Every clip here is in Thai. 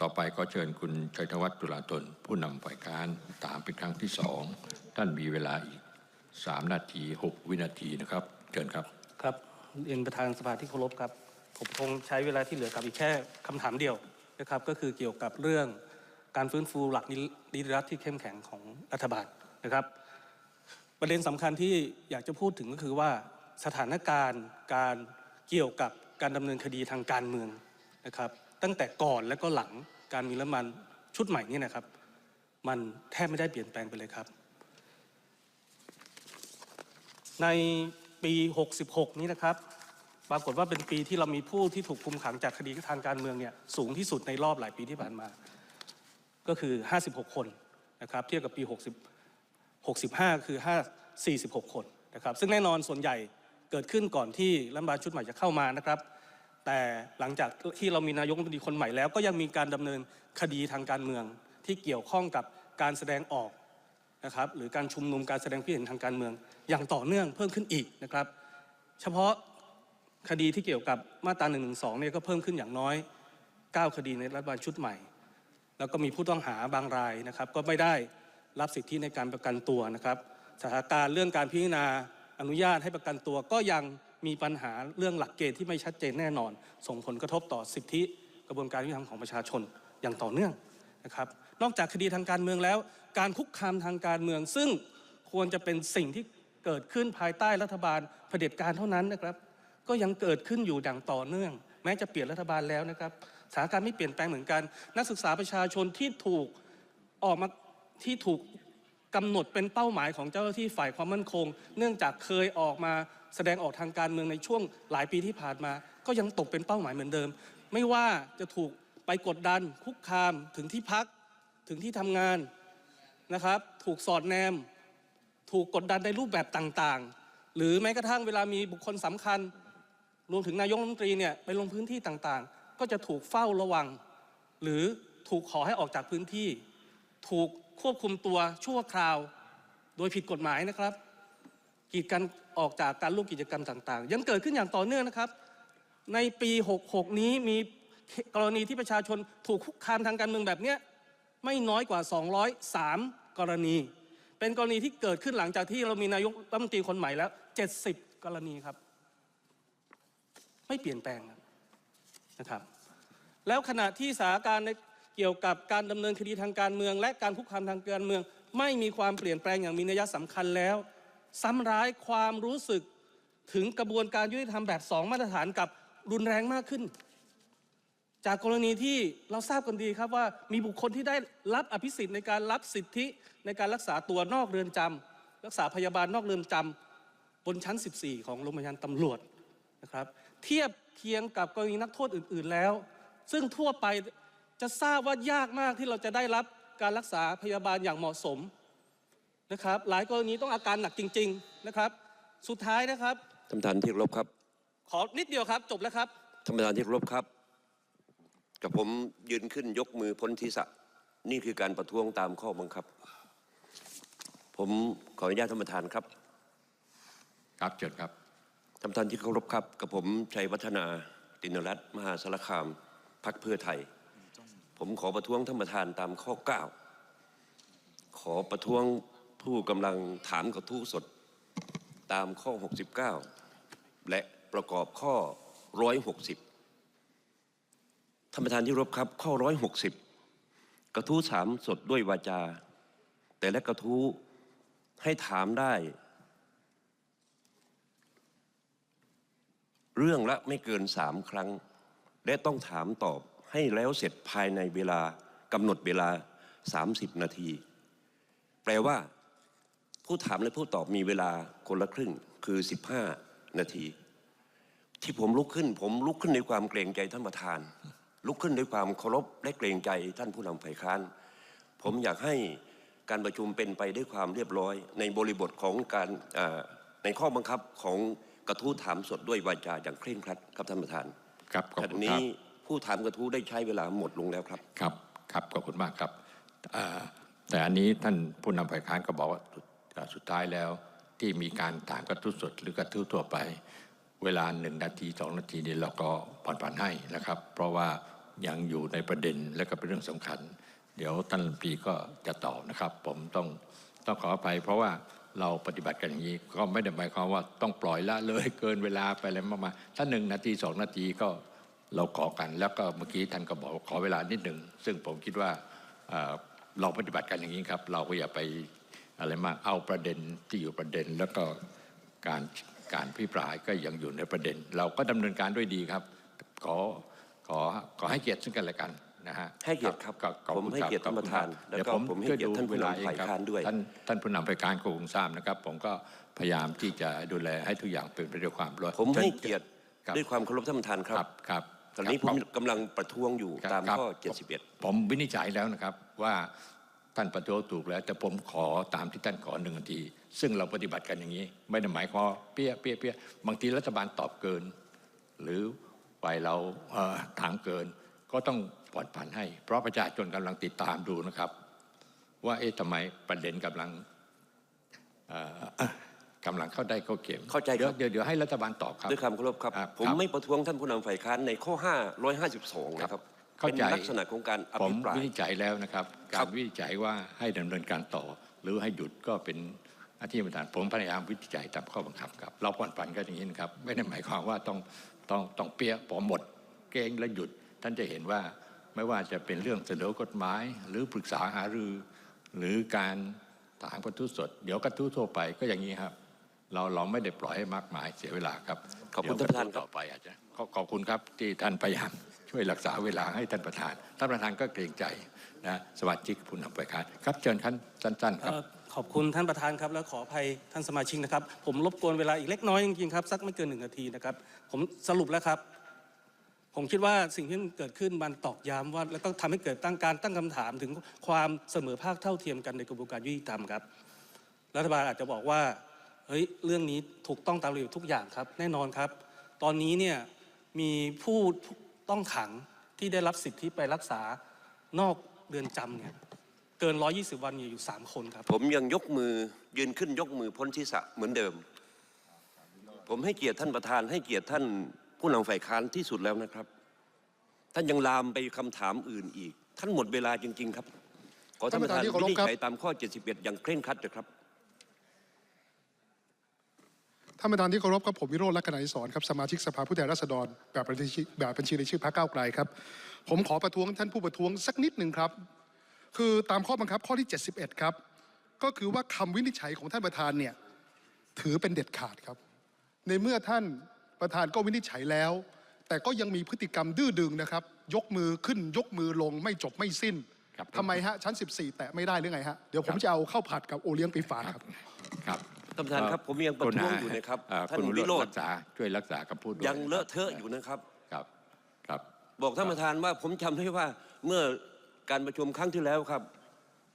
ต่อไปก็เชิญคุณชัยธวัฒน์ตุลาธนผู้นำฝ่ายค้านถามเป็นครั้งที่สองท่านมีเวลาอีก3นาที6วินาทีนะครับเชิญครับครับเรียนประธานสภาที่เคารพครับผมคงใช้เวลาที่เหลือกับอีกแค่คำถามเดียวนะครับก็คือเกี่ยวกับเรื่องการฟื้นฟูหลักนิรัฐที่เข้มแข็งของรัฐบาลนะครับ ประเด็นสำคัญที่อยากจะพูดถึงก็คือว่าสถานการณ์การเกี่ยวกับการดำเนินคดีทางการเมืองนะครับ ตั้งแต่ก่อนและก็หลังการมีรัฐบาลชุดใหม่นี่นะครับ มันแทบไม่ได้เปลี่ยนแปลงไปเลยครับ ในปี 66 นี้นะครับ ปรากฏว่าเป็นปีที่เรามีผู้ที่ถูกคุมขังจากคดีทางการเมืองเนี่ยสูงที่สุดในรอบหลายปีที่ผ่านมา ก็คือ 56 คนนะครับ เทียบกับปี 60 65 คือ 5 46 คนนะครับ ซึ่งแน่นอนส่วนใหญ่เกิดขึ้นก่อนที่รัฐบาลชุดใหม่จะเข้ามานะครับ แต่หลังจากที่เรามีนายกรัฐมนตรีคนใหม่แล้ว ก็ยังมีการดำเนินคดีทางการเมือง ที่เกี่ยวข้องกับการแสดงออกนะครับหรือการชุมนุมการแสดงความเห็นทางการเมือง อย่างต่อเนื่องเพิ่มขึ้นอีกนะครับ เฉพาะคดีที่เกี่ยวกับมาตรา1นึเนี่ยก็เพิ่มขึ้นอย่างน้อย 9 คดีในรัฐบาลชุดใหม่ แล้วก็มีผู้ต้องหาบางรายนะครับ ก็ไม่ได้รับสิทธิในการประกันตัวนะครับสถานการณ์เรื่องการพิจารณาอนุญาตให้ประกันตัวก็ยัง มีปัญหาเรื่องหลักเกณฑ์ที่ไม่ชัดเจนแน่นอน ส่งผลกระทบต่อสิทธิกระบวนการยุติธรรมของประชาชนอย่างต่อเนื่องนะครับ นอกจากคดีทางการเมืองแล้ว การคุกคามทางการเมือง ซึ่งควรจะเป็นสิ่งที่เกิดขึ้นภายใต้รัฐบาลเผด็จการเท่านั้นนะครับ ก็ยังเกิดขึ้นอยู่อย่างต่อเนื่อง แม้จะเปลี่ยนรัฐบาลแล้วนะครับสถานการณ์ไม่เปลี่ยนแปลงเหมือนกัน นักศึกษาประชาชนที่ถูกออกมาที่ถูก กำหนดเป็นเป้าหมายของเจ้าหน้าที่ฝ่ายความมั่นคง เนื่องจากเคยออกมาแสดงออกทางการเมืองในช่วงหลายปีที่ผ่านมา ก็ยังตกเป็นเป้าหมายเหมือนเดิม ไม่ว่าจะถูกไปกดดัน คุกคามถึงที่พักถึงที่ทำงานนะครับ ถูกสอดแนม ถูกกดดันในรูปแบบต่างๆ หรือแม้กระทั่งเวลามีบุคคลสำคัญ รวมถึงนายกรัฐมนตรีเนี่ยไปลงพื้นที่ต่างๆ ก็จะถูกเฝ้าระวัง หรือถูกขอให้ออกจากพื้นที่ ถูก ควบคุมตัวชั่วคราว โดยผิดกฎหมายนะครับ กีดกันออกจากการร่วมกิจกรรมต่างๆ ยังเกิดขึ้นอย่างต่อเนื่องนะครับ ในปี 66 นี้มีกรณีที่ประชาชนถูกคุกคามทางการเมืองแบบนี้ไม่น้อยกว่า 203 กรณี เป็นกรณีที่เกิดขึ้นหลังจากที่เรามีนายกรัฐมนตรีคนใหม่แล้ว 70 กรณีครับ ไม่เปลี่ยนแปลงนะครับ แล้วขณะที่สถานการณ์ใน เกี่ยวกับการดำเนินคดีทางการเมือง และการคุกคามทางการเมือง ไม่มีความเปลี่ยนแปลงอย่างมีนัยสำคัญแล้ว ซ้ำร้ายความรู้สึกถึงกระบวนการยุติธรรมแบบสองมาตรฐานกับรุนแรงมากขึ้น จากกรณีที่เราทราบกันดีครับว่ามีบุคคลที่ได้รับอภิสิทธิ์ในการรับสิทธิในการรักษาตัวนอกเรือนจำรักษาพยาบาลนอกเรือนจำบนชั้น 14 ของโรงพยาบาลตำรวจนะครับ เทียบเคียงกับกรณีนักโทษอื่น ๆแล้ว ซึ่งทั่วไป จะทราบว่ายากมากที่เราจะได้รับการรักษาพยาบาลอย่างเหมาะสมนะครับ หลายกรณีต้องอาการหนักจริง ๆนะครับ สุดท้ายนะครับท่านประธานที่เคารพครับ ขอนิดเดียวครับจบแล้วครับท่านประธานที่เคารพครับ กับผมยืนขึ้นยกมือพ้นทิศะนี่คือการประท้วงตามข้อบังคับ ผมขออนุญาตท่านประธานครับ ครับเชิญครับท่านประธานที่เคารพครับ กับผมชัยวัฒนาตินรัตน์มหาสารคาม พักเพื่อไทย ผมขอประท้วงท่านประธานตามข้อ 9 ขอประท้วงผู้กำลังถามกระทู้สดตามข้อ 69 และประกอบข้อ 160 ท่านประธานที่รพครับข้อ 160 กระทู้ถามสดด้วยวาจา แต่และกระทู้ให้ถามได้ เรื่องละไม่เกินสามครั้ง และต้องถามตอบ ให้แล้วเสร็จภายในเวลากำหนดเวลา 30 นาที แปลว่า ผู้ถามและผู้ตอบมีเวลาคนละครึ่งคือ 15 นาที ที่ผมลุกขึ้น ผมลุกขึ้นในความเกรงใจท่านประธาน ลุกขึ้นด้วยความเคารพและเกรงใจท่านผู้นำฝ่ายค้าน ผมอยากให้การประชุมเป็นไปด้วยความเรียบร้อย ในบริบทของการอ่าในข้อบังคับของกระทู้ถามสดด้วยวาจาอย่างเคร่งครัดครับท่านประธาน ครับขอบขคุณะณคนี้รับ ผู้ถามกระทู้ได้ใช้เวลาหมดลงแล้วครับ ครับครับขอบคุณมากครับแต่อันนี้ท่านผู้นำฝ่ายค้านก็บอกว่าสุดอ่าสุดท้ายแล้วที่มีการถามกระทู้สดหรือกระทู้ทั่วไป เวลาหนึ่งนาทีสองนาทีนี้เราก็ผ่อนผันให้นะครับ เพราะว่ายังอยู่ในประเด็นและก็เป็นเรื่องสำคัญ เดี๋ยวท่านรัฐมนตรีก็จะตอบนะครับ ผมต้องต้องขออภัย เพราะว่าเราปฏิบัติกันอย่างนี้ก็ไม่ได้หมายความว่าต้องปล่อยละเลยเกินเวลาไปอะไรมากมายถ้าหนึ่งนาทีสองนาทีก็ เราขอกัน แล้วก็เมื่อกี้ท่านก็บอกว่าขอเวลานิดหนึ่งซึ่งผมคิดว่าเอ่อเราปฏิบัติกันอย่างนี้ครับ เราก็อย่าไปอะไรมากเอาประเด็นที่อยู่ประเด็น แล้วก็การการพิปรายก็ยังอยู่ในประเด็น เราก็ดำเนินการด้วยดีครับ ขอขอขอให้เกียรติซึ่งกันและกันนะฮะให้เกียรติครับขอขอบผมคุณให้ครับเกียรติท่านประธานขอบคุณครับแล้วก็ผมให้เกียรติท่านผู้นำฝ่ายค้านด้วยท่านท่านผู้นำฝ่ายค้านคงทราบนะครับ ผมก็พยายามที่จะดูแลให้ทุกอย่างเป็นไปด้วยความรอดผมให้เกียรติครับด้วยความเคารพท่านประธานคครัรับบครับ ตอนนี้คผรับมกำลังประท้วงอยู่ครับตามครับข้อ 71 ผมวินิจฉัยแล้วนะครับว่าท่านประท้วงถูกแล้ว แต่ผมขอตามที่ท่านขอหนึ่งนาที ซึ่งเราปฏิบัติกันอย่างนี้ ไม่ได้หมายความว่าเปี้ยเปี้ยเปี้ยบางทีรัฐบาลตอบเกิน หรือฝ่ายเราเอ่อถามเกิน ก็ต้องผ่อนผันให้ เพราะประชาชนกำลังติดตามดูนะครับ ว่าเอ๊ะทำไมประเด็นกำลังเอ่อ กำลังเข้าได้เข้าเข็มเข้าใจครับเดี๋ยวเดี๋ยวให้รัฐบาลตอบครับด้วยความเคารพครับครับผมครับไม่ประท้วงท่านผู้นำฝ่ายค้านในข้อ 552 นะครับเข้าเป็นใจลักษณะของการอผมภิปรายวินิจฉัยแล้วนะครับครัการบวินิจฉัยว่าให้ดำเนินการต่อ หรือให้หยุดก็เป็นหน้าที่ประธานผมพยายามวินิจฉัยตามข้อบังคับครับเราผ่อนผันกันอย่างนี้นะครับ ไม่ได้หมายความว่าต้องต้องต้องเปี้ยพอหมด เกรงและหยุด ท่านจะเห็นว่าไม่ว่าจะเป็นเรื่องเสนอกฎหมาย หรือปรึกษาหารือ หรือการถามกระทู้สด เดี๋ยวกระทู้ทั่วไปก็อย่างนี้ครับ เราเราไม่ได้ปล่อยให้มากมายเสียเวลาครับขอบคุณเดี๋ยวท่านประธานกระทู้ต่อไปอาจจะขอขอบคุณครับที่ท่านพยายามช่วยรักษาเวลาให้ท่านประธาน ท่านประธานก็เกรงใจนะสวัสดีผู้นำฝ่ายค้านครับเชิญท่านสั้นๆครับเอ่อขอบคุณท่านประธานครับและขออภัยท่านสมาชิกนะครับ ผมรบกวนเวลาอีกเล็กน้อยจริงๆครับสักไม่เกินหนึ่งนาทีนะครับ ผมสรุปแล้วครับ ผมคิดว่าสิ่งที่มันเกิดขึ้นมันตอกย้ำว่า แล้วก็ทำให้เกิดตั้งการตั้งคำถามถึงความเสมอภาคเท่าเทียมกันในกระบวนการยุติธรรมครับ รัฐบาลอาจจะบอกว่า เฮ้ยเรื่องนี้ถูกต้องตามระเบียบทุกอย่างครับ แน่นอนครับ ตอนนี้เนี่ยมีผู้ต้องขังที่ได้รับสิทธิไปรักษานอกเรือนจำเนี่ยเกิน 120 วันอยู่ 3 คนครับ ผมยังยกมือยืนขึ้นยกมือพ้นศีรษะเหมือนเดิม ผมให้เกียรติท่านประธานให้เกียรติท่านผู้นำฝ่ายค้านที่สุดแล้วนะครับ ท่านยังลามไปคำถามอื่นอีก ท่านหมดเวลาจริง ๆ ครับ ขอท่านประธานท่านประธานที่เคารวิพนิจครับ ฉัยตามข้อ 71 อย่างเคร่งครัดนะครับ ท่านประธานที่เคารพครับผมวิโรจน์ลักษณะอิสรครับสมาชิกสภาผู้แทนราษฎรแบบบัญชีแบบบัญชีรายชื่อพรรคก้าวไกลครับ ผมขอประท้วงท่านผู้ประท้วงสักนิดหนึ่งครับ คือตามข้อบังคับข้อที่ 71 ครับ ก็คือว่าคำวินิจฉัยของท่านประธานเนี่ยถือเป็นเด็ดขาดครับ ในเมื่อท่านประธานก็วินิจฉัยแล้ว แต่ก็ยังมีพฤติกรรมดื้อดึงนะครับ ยกมือขึ้นยกมือลงไม่จบไม่สิ้นครับทำไมฮะชั้น 14 แตะไม่ได้หรือไงฮะเดี๋ยวผคมรับจะเอาข้าวผัดกับโอเลี้ยงไปฝากครับครับ ท่านประธานครับผมยังประท้วงอยู่นะครับเอ่อท่านคุณวิโรจรัน์กษาช่วยรักษาคำพูดด้วยยังเลอะเทอะอยู่นะครับครับครับ บอกท่านประธานว่าผมจำได้ว่าเมื่อการประชุมครั้งที่แล้วครับ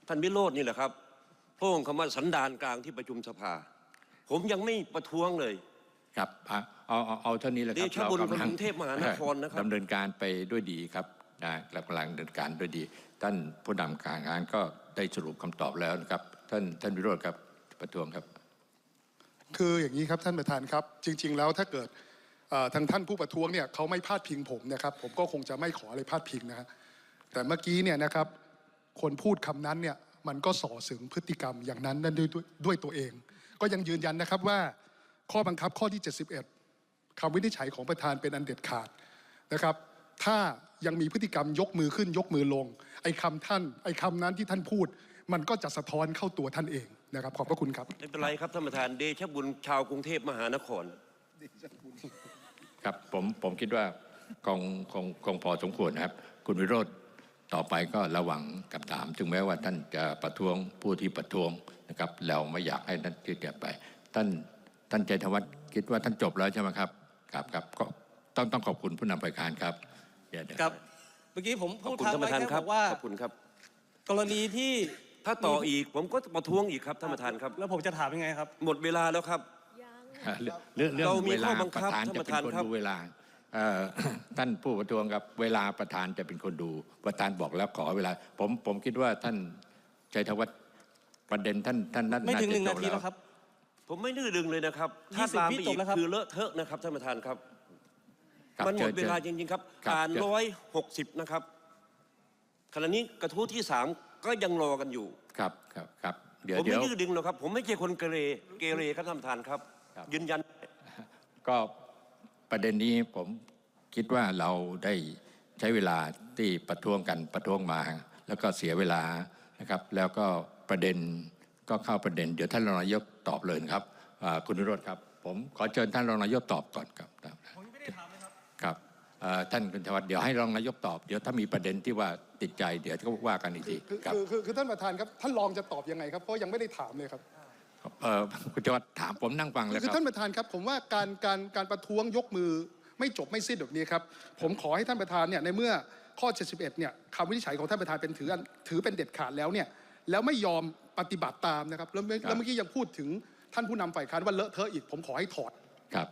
ท่านวิโรจน์นี่แหละครับพระองค์คำว่าสันดานกลางที่ประชุมสภา ผมยังไม่ประท้วงเลยครับอะเอาเอาเอาเท่านี้แหละครับเดชะบุญเรากำลักรุงเทพมหานครนะครับดำเนินการไปด้วยดีครับนะเรากำลังดำเนินการด้วยดี ท่านผู้นำการงานก็ได้สรุปคำตอบแล้วนะครับ ท่านท่านวิโรจน์ครับประท้วงครับ คืออย่างนี้ครับท่านประธานครับ จริง ๆ แล้วถ้าเกิดทางท่านผู้ประท้วงเนี่ยเขาไม่พาดพิงผมนะครับ ผมก็คงจะไม่ขออะไรพาดพิงนะฮะแต่เมื่อกี้เนี่ยนะครับคนพูดคำนั้นเนี่ยมันก็ส่อถึงพฤติกรรมอย่างนั้นนั่นด้วยด้วยตัวเอง ก็ยังยืนยันนะครับว่าข้อบังคับข้อที่ 71คำวินิจฉัยของประธานเป็นอันเด็ดขาดนะครับ ถ้ายังมีพฤติกรรมยกมือขึ้นยกมือลง ไอ้คำท่าน ไอ้คำนั้นที่ท่านพูด มันก็จะสะท้อนเข้าตัวท่านเอง นะครับ ขอบพระคุณครับ ไม่เป็นไรครับท่านประธานเดชะบุญชาวกรุงเทพมหานครครับผมผมคิดว่าคงคงคงพอสมควรนะครับ คุณวิโรธต่อไปก็ระวังกับถามถึงแม้ว่าท่านจะประท้วงผู้ที่ประท้วงนะครับ เราไม่อยากให้ท่านที่เกิดไป ท่านท่านใจธวัฒน์คิดว่าท่านจบแล้วใช่ไหมครับครับครับก็ต้องต้องขอบคุณผู้นำฝ่ายการครับเดี๋ยวเดี๋ยวครับเมื่อกี้ผมขอบพูดคุณทางท่านปไว้ระธานแค่ครับบอกว่า ขอบคุณครับ กรณีที่ ถ้าต่ออีกผมก็ประท้วงอีกครับท่านประธานครับ แล้วผมจะถามยังไงครับ หมดเวลาแล้วครับเรื่องเรื่องเรามีเวลาข้อบังปคับระธานท่านจะประเป็นธานคนครับ ดูเวลาเอ่อ ท่านผู้ประท้วงครับเวลาประธานจะเป็นคนดู ประธานบอกแล้วขอเวลา ผมผมคิดว่าท่านใจธวัฒน์ประเด็นท่านท่านน่าไม่ถึงหนึ่งจะนาจบทีแล้วครับ ผมไม่ดื้อดึงเลยนะครับ ถ้า20ตามวิไปจอีบกแล้วครับ คือเลอะเทอะนะครับท่านประธานครับ ครับมันหมดเชิญเวลาเชิจญริงๆครับครับอ่านเชิญ ร้อยหกสิบนะครับขณะนี้กระทู้ที่สาม ก็ยังรอกันอยู่ ครับครับครับเดี๋ยวผมเดี๋ไม่ยวดื้อดึงหรอกครับ ผมไม่ใช่คนเกเรเกเรครับท่านประธานครับ ครับ ยืนยัน ก็ประเด็นนี้ผมคิดว่าเราได้ใช้เวลาที่ประท้วงกันประท้วงมา แล้วก็เสียเวลานะครับ แล้วก็ประเด็นก็เข้าประเด็น เดี๋ยวท่านรองนายกตอบเลยนะครับอ่าคุณนิโรธครับ ผมขอเชิญท่านรองนายกตอบก่อนครับผมไม่ได้ถามครับ ครับเอ่อ ท่านคุณธวัฒน์เดี๋ยวให้รองนายกตอบเดี๋ยวถ้ามีประเด็นที่ว่าติดใจเดี๋ยวก็ว่ากันอีกทีคือครับคือคือคือท่านประธานครับท่านรองจะตอบยังไงครับเพราะยังไม่ได้ถามเลยครับเอ่อคุณธวัฒน์ถามผมนั่งฟังแล้วคือครับท่านประธานครับผมว่าการการการประท้วงยกมือไม่จบไม่สิ้นแบบนี้ครับผมขอให้ท่านประธานเนี่ยในเมื่อข้อ 71 เนี่ยคำวินิจฉัยของท่านประธานเป็นถืออันถือเป็นเด็ดขาดแล้วเนี่ยแล้วไม่ยอมปฏิบัติตามนะครับแล้วเมื่อครับแล้วเมื่อกี้ยังพูดถึงท่านผู้นำฝ่ายค้านว่าเลอะเทอะอีกผมขอให้ถอดครับ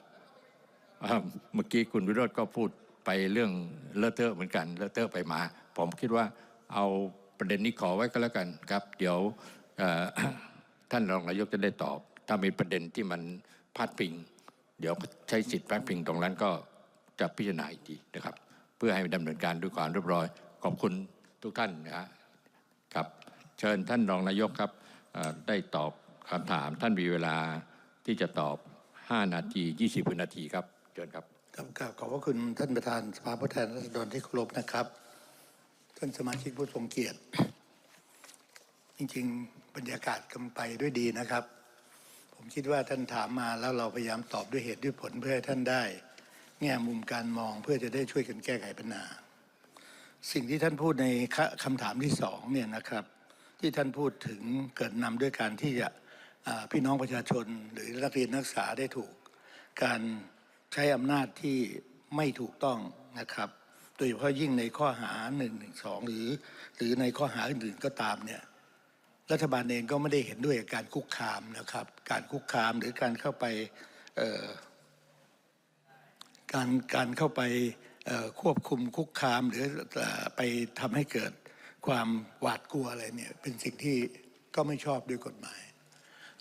อ่าเมื่อกี้คุณวิโรธก็พูด ไปเรื่องเลอะเทอะเหมือนกันเลอะเทอะไปมา ผมคิดว่าเอาประเด็นนี้ขอไว้ก็แล้วกันครับ เดี๋ยวท่านรองนายกจะได้ตอบ ถ้ามีประเด็นที่มันพาดพิง เดี๋ยวใช้สิทธิ์พาดพิงตรงนั้นก็จะพิจารณาอีกทีนะครับ เพื่อให้ดำเนินการด้วยความเรียบร้อย ขอบคุณทุกท่านนะครับ เชิญท่านรองนายกครับได้ตอบคำถามท่านมีเวลาที่จะตอบ 5 นาที 20วินาทีครับ เชิญครับ ครับกราบขอบพระคุณท่านประธานสภาผู้แทนราษฎรที่เคารพนะครับ ท่านสมาชิกผู้ทรงเกียรติ จริงๆ บรรยากาศกำลังไปด้วยดีนะครับ ผมคิดว่าท่านถามมาแล้วเราพยายามตอบด้วยเหตุด้วยผลเพื่อให้ท่านได้ แง่มุมการมองเพื่อจะได้ช่วยกันแก้ไขปัญหา สิ่งที่ท่านพูดในคำถามที่สองเนี่ยนะครับ ที่ท่านพูดถึงเกิดนำด้วยการที่จะพี่น้องประชาชนหรือนักเรียนนักศึกษาได้ถูกการ ใช้อำนาจที่ไม่ถูกต้องนะครับ โดยเฉพาะยิ่งในข้อหา1นึหรือ หรือในข้อหาอื่นๆก็ตามเนี่ยรัฐบาลเองก็ไม่ได้เห็นด้วยกับการคุกคามนะครับ การคุกคามหรือการเข้าไปการการเข้าไปควบคุมคุกคามหรือเอ่อไปทำให้เกิดความหวาดกลัวอะไรเนี่ยเป็นสิ่งที่ก็ไม่ชอบด้วยกฎหมาย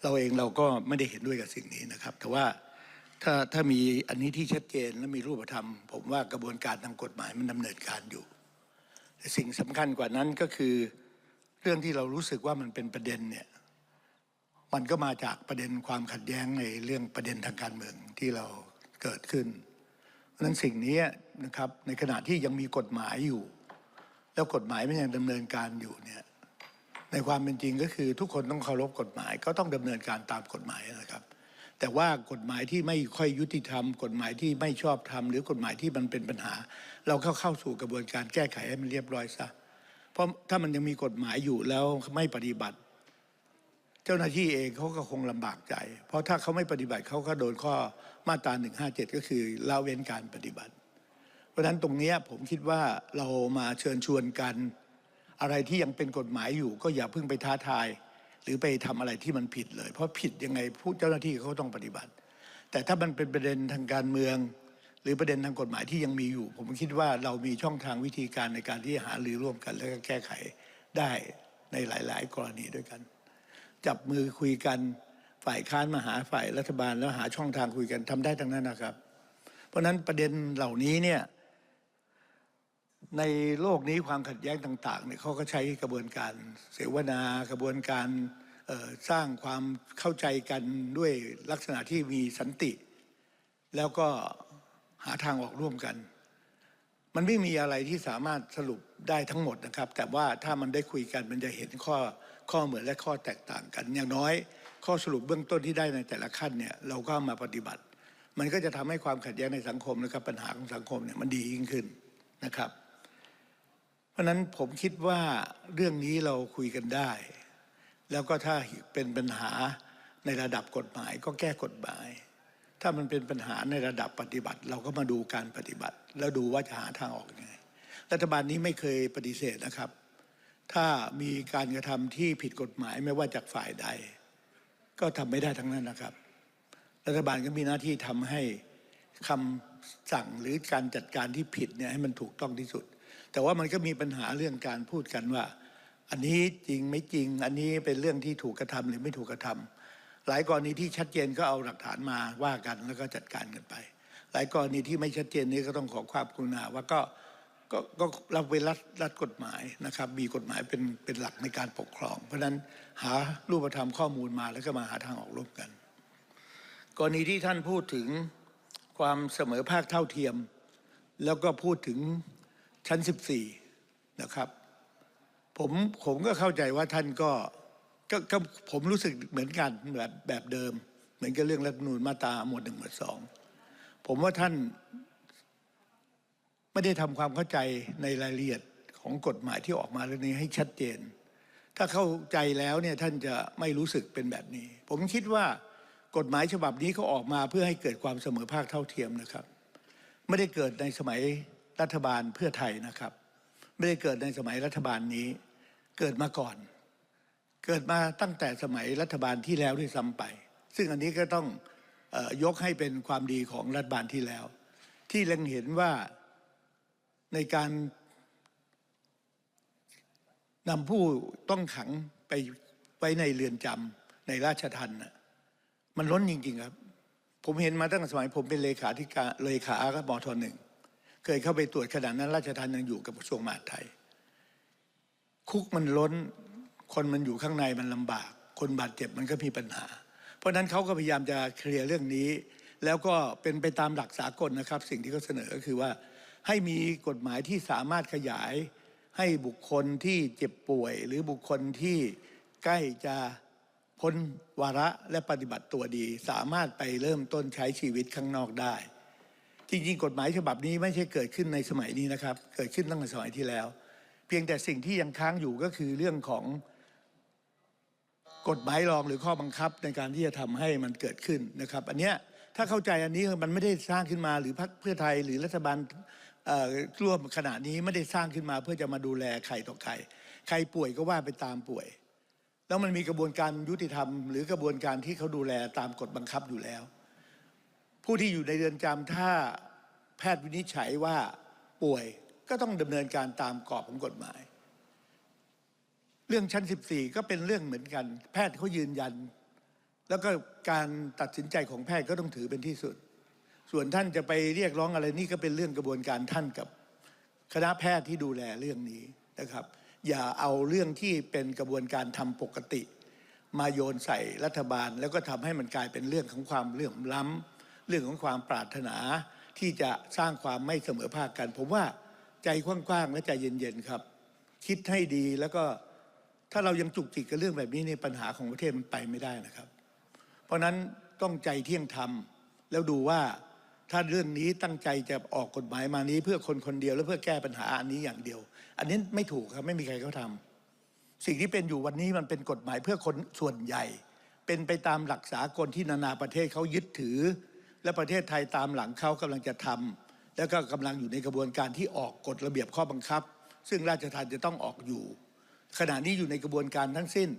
เราเองเราก็ไม่ได้เห็นด้วยกับสิ่งนี้นะครับ แต่ว่า ถ้าถ้ามีอันนี้ที่ชัดเจนและมีรูปธรรม ผมว่ากระบวนการทางกฎหมายมันดำเนินการอยู่แต่สิ่งสำคัญกว่านั้นก็คือเรื่องที่เรารู้สึกว่ามันเป็นประเด็นเนี่ยมันก็มาจากประเด็นความขัดแย้งในเรื่องประเด็นทางการเมืองที่เราเกิดขึ้น เพราะฉะนั้นสิ่งนี้นะครับในขณะที่ยังมีกฎหมายอยู่ แล้วกฎหมายมันยังดำเนินการอยู่เนี่ยในความเป็นจริงก็คือทุกคนต้องเคารพกฎหมายก็ต้องดำเนินการตามกฎหมายนะครับ แต่ว่ากฎหมายที่ไม่ค่อยยุติธรรม กฎหมายที่ไม่ชอบธรรมหรือกฎหมายที่มันเป็นปัญหา เราเข้าเข้าสู่กระบวนการแก้ไขให้มันเรียบร้อยซะเพราะถ้ามันยังมีกฎหมายอยู่แล้วไม่ปฏิบัติ เจ้าหน้าที่เองเขาก็คงลำบากใจ เพราะถ้าเขาไม่ปฏิบัติเขาก็โดนข้อมาตรา157 ก็คือละเว้นการปฏิบัติ เพราะฉะนั้นตรงนี้ผมคิดว่าเรามาเชิญชวนกัน อะไรที่ยังเป็นกฎหมายอยู่ ก็อย่าเพิ่งไปท้าทาย หรือไปทำอะไรที่มันผิดเลย เพราะผิดยังไงผู้เจ้าหน้าที่เขาต้องปฏิบัติ แต่ถ้ามันเป็นประเด็นทางการเมือง หรือประเด็นทางกฎหมายที่ยังมีอยู่ ผมคิดว่าเรามีช่องทางวิธีการในการที่จะหรือร่วมกัน แล้วก็แก้ไขได้ในหลาย ๆ กรณีด้วยกัน จับมือคุยกันฝ่ายค้านมาหาฝ่ายรัฐบาลแล้วหาช่องทางคุยกันทำได้ทั้งนั้นนะครับ เพราะฉะนั้นประเด็นเหล่านี้เนี่ย ในโลกนี้ความขัดแย้งต่างๆเนี่ยเขาก็ใช้กระบวนการเสวนากระบวนการสร้างความเข้าใจกันด้วยลักษณะที่มีสันติ แล้วก็หาทางออกร่วมกัน มันไม่มีอะไรที่สามารถสรุปได้ทั้งหมดนะครับ แต่ว่าถ้ามันได้คุยกันมันจะเห็นข้อข้อเหมือนและข้อแตกต่างกัน อย่างน้อย ข้อสรุปเบื้องต้นที่ได้ในแต่ละขั้นเนี่ยเราก็มาปฏิบัติ มันก็จะทำให้ความขัดแย้งในสังคมนะครับปัญหาของสังคมเนี่ยมันดียิ่งขึ้นนะครับ เพราะฉะนั้นผมคิดว่าเรื่องนี้เราคุยกันได้ แล้วก็ถ้าเป็นปัญหาในระดับกฎหมายก็แก้กฎหมาย ถ้ามันเป็นปัญหาในระดับปฏิบัติ เราก็มาดูการปฏิบัติ แล้วดูว่าจะหาทางออกยังไงรัฐบาลนี้ไม่เคยปฏิเสธนะครับ ถ้ามีการกระทำที่ผิดกฎหมายไม่ว่าจากฝ่ายใด ก็ทำไม่ได้ทั้งนั้นนะครับ รัฐบาลก็มีหน้าที่ทำให้คำสั่งหรือการจัดการที่ผิดเนี่ยให้มันถูกต้องที่สุด แต่ว่ามันก็มีปัญหาเรื่องการพูดกันว่า อันนี้จริงไม่จริง อันนี้เป็นเรื่องที่ถูกกระทำหรือไม่ถูกกระทำหลายกรณีที่ชัดเจนก็เอาหลักฐานมาว่ากันแล้วก็จัดการกันไป หลายกรณีที่ไม่ชัดเจนนี้ก็ต้องขอความกรุณาว่าก็ก็ก็เราเป็นรัฐรัฐกฎหมายนะครับ มีกฎหมายเป็นเป็นหลักในการปกครอง เพราะฉะนั้นหารูปธรรมข้อมูลมาแล้วก็มาหาทางออกร่วมกัน กรณีที่ท่านพูดถึงความเสมอภาคเท่าเทียม แล้วก็พูดถึง ชั้น 14 นะครับ ผมผมก็เข้าใจว่าท่านก็ก็ก็ผมรู้สึกเหมือนกันแบบแบบเดิม เหมือนกับเรื่องรัฐมนูญมาตราหมวดหนึ่งหมวดสองผมว่าท่านไม่ได้ทำความเข้าใจในรายละเอียดของกฎหมายที่ออกมาเรื่องนี้ให้ชัดเจน ถ้าเข้าใจแล้วเนี่ยท่านจะไม่รู้สึกเป็นแบบนี้ ผมคิดว่ากฎหมายฉบับนี้เขาออกมาเพื่อให้เกิดความเสมอภาคเท่าเทียมนะครับ ไม่ได้เกิดในสมัย รัฐบาลเพื่อไทยนะครับ ไม่ได้เกิดในสมัยรัฐบาลนี้ เกิดมาก่อน เกิดมาตั้งแต่สมัยรัฐบาลที่แล้วด้วยซ้ำไป ซึ่งอันนี้ก็ต้องออยกให้เป็นความดีของรัฐบาลที่แล้ว ที่เล็งเห็นว่าในการนำผู้ต้องขังไปไว้ในเรือนจำในราชทัน่ะมันล้นจริง ๆ ครับ ผมเห็นมาตั้งแต่สมัยผมเป็นเลขาธิการเลขาครับมทหนึ่ง เคยเข้าไปตรวจขณะนั้น ราชทัณฑ์ยังอยู่กับกระทรวงมหาดไทย คุกมันล้น คนมันอยู่ข้างในมันลำบาก คนบาดเจ็บมันก็มีปัญหา เพราะฉะนั้นเขาก็พยายามจะเคลียร์เรื่องนี้ แล้วก็เป็นไปตามหลักสากลนะครับ สิ่งที่เขาเสนอก็คือว่า ให้มีกฎหมายที่สามารถขยาย ให้บุคคลที่เจ็บป่วย หรือบุคคลที่ใกล้จะพ้นวาระและปฏิบัติตัวดี สามารถไปเริ่มต้นใช้ชีวิตข้างนอกได้ จริงๆ กฎหมายฉบับนี้ไม่ใช่เกิดขึ้นในสมัยนี้นะครับ เกิดขึ้นตั้งแต่สมัยที่แล้ว เพียงแต่สิ่งที่ยังค้างอยู่ก็คือเรื่องของกฎหมายรองหรือข้อบังคับในการที่จะทำให้มันเกิดขึ้นนะครับ อันเนี้ยถ้าเข้าใจอันนี้มันไม่ได้สร้างขึ้นมาหรือพรรคเพื่อไทยหรือรัฐบาลเอ่อร่วมขณะนี้ไม่ได้สร้างขึ้นมาเพื่อจะมาดูแลใครต่อใคร ใครป่วยก็ว่าไปตามป่วย แล้วมันมีกระบวนการยุติธรรม หรือกระบวนการที่เขาดูแลตามกฎบังคับอยู่แล้ว ผู้ที่อยู่ในเรือนจำถ้าแพทย์วินิจฉัยว่าป่วยก็ต้องดำเนินการตามกรอบของกฎหมาย เรื่องชั้น 14 ก็เป็นเรื่องเหมือนกัน แพทย์เขายืนยัน แล้วก็การตัดสินใจของแพทย์ก็ต้องถือเป็นที่สุด ส่วนท่านจะไปเรียกร้องอะไรนี่ก็เป็นเรื่องกระบวนการท่านกับคณะแพทย์ที่ดูแลเรื่องนี้นะครับ อย่าเอาเรื่องที่เป็นกระบวนการทำปกติ มาโยนใส่รัฐบาล แล้วก็ทำให้มันกลายเป็นเรื่องของความเลื่อมล้ำ เรื่องของความปรารถนาที่จะสร้างความไม่เสมอภาคกัน ผมว่าใจกว้างๆและใจเย็นๆครับ คิดให้ดีแล้วก็ถ้าเรายังจุกจิกกับเรื่องแบบนี้ในปัญหาของประเทศมันไปไม่ได้นะครับ เพราะนั้นต้องใจเที่ยงธรรมแล้วดูว่าถ้าเรื่องนี้ตั้งใจจะออกกฎหมายมานี้ เพื่อคนคนเดียวแล้วเพื่อแก้ปัญหาอันนี้อย่างเดียว อันนี้ไม่ถูกครับไม่มีใครเขาทำสิ่งที่เป็นอยู่วันนี้มันเป็นกฎหมายเพื่อคนส่วนใหญ่ เป็นไปตามหลักสากลที่นานาประเทศเขายึดถือ และประเทศไทยตามหลังเขากำลังจะทำแล้วก็กำลังอยู่ในกระบวนการที่ออกกฎระเบียบข้อบังคับ ซึ่งราชทัณฑ์จะต้องออกอยู่ ขณะนี้อยู่ในกระบวนการทั้งสิ้น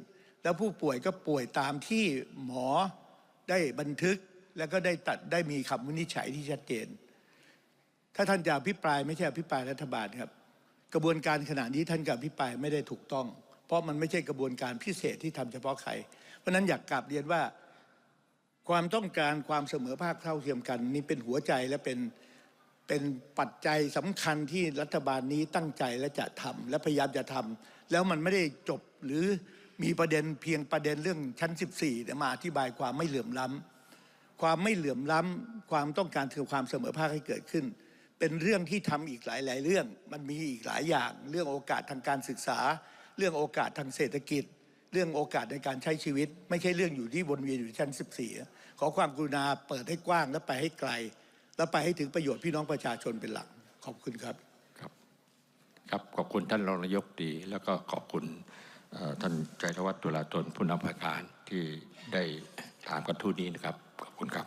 แล้วผู้ป่วยก็ป่วยตามที่หมอได้บันทึกแล้วก็ได้ตัดได้มีคำวินิจฉัยที่ชัดเจน ถ้าท่านจะอภิปรายไม่ใช่อภิปรายรัฐบาลครับ กระบวนการขณะนี้ท่านกับอภิปรายไม่ได้ถูกต้อง เพราะมันไม่ใช่กระบวนการพิเศษที่ทำเฉพาะใคร เพราะฉะนั้นอยากกลับเรียนว่า ความต้องการความเสมอภาคเท่าเทียมกัน นี่เป็นหัวใจและเป็นเป็นปัจจัยสำคัญที่รัฐบาลนี้ตั้งใจและจะทำและพยายามจะทำแล้วมันไม่ได้จบหรือมีประเด็นเพียงประเด็นเรื่องชั้น 14เนี่ยมาอธิบายความไม่เหลื่อมล้ำความไม่เหลื่อมล้ำความต้องการคือความเสมอภาคให้เกิดขึ้น เป็นเรื่องที่ทำอีกหลาย ๆ เรื่องมันมีอีกหลายอย่าง เรื่องโอกาสทางการศึกษา เรื่องโอกาสทางเศรษฐกิจ เรื่องโอกาสในการใช้ชีวิต ไม่ใช่เรื่องอยู่ที่วนเวียนอยู่ที่ชั้น 14 ขอความกรุณาเปิดให้กว้างและไปให้ไกล และไปให้ถึงประโยชน์พี่น้องประชาชนเป็นหลัก ขอบคุณครับครับ ครับขอบคุณท่านรองนายกดี แล้วก็ขอบคุณท่านใจรวัตรตุลาธนผู้นำภาคการที่ได้ถามกระทู้นี้นะครับ ขอบคุณครับ